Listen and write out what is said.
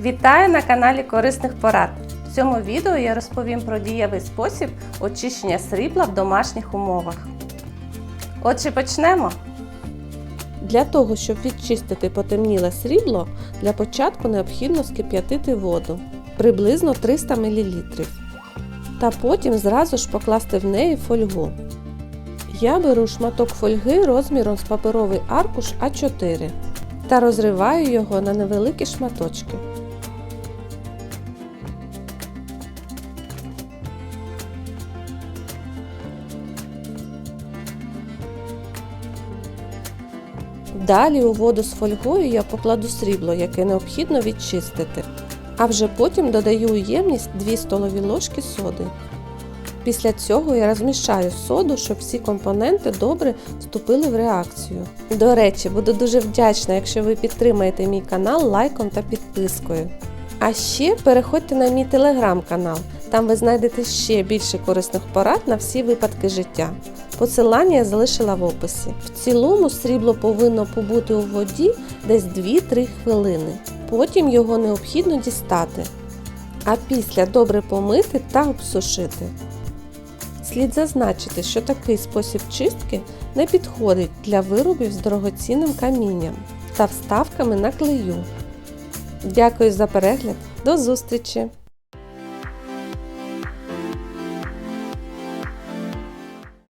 Вітаю на каналі Корисних Порад. В цьому відео я розповім про дієвий спосіб очищення срібла в домашніх умовах. Отже, почнемо. Для того, щоб відчистити потемніле срібло, для початку необхідно скип'ятити воду приблизно 300 мл. Та потім зразу ж покласти в неї фольгу. Я беру шматок фольги розміром з паперовий аркуш А4 та розриваю його на невеликі шматочки. Далі у воду з фольгою я покладу срібло, яке необхідно відчистити. А вже потім додаю у ємність 2 столові ложки соди. Після цього я розмішаю соду, щоб всі компоненти добре вступили в реакцію. До речі, буду дуже вдячна, якщо ви підтримаєте мій канал лайком та підпискою. А ще переходьте на мій телеграм-канал, там ви знайдете ще більше корисних порад на всі випадки життя. Посилання я залишила в описі. В цілому срібло повинно побути у воді десь 2-3 хвилини. Потім його необхідно дістати, а після добре помити та обсушити. Слід зазначити, що такий спосіб чистки не підходить для виробів з дорогоцінним камінням та вставками на клею. Дякую за перегляд, до зустрічі!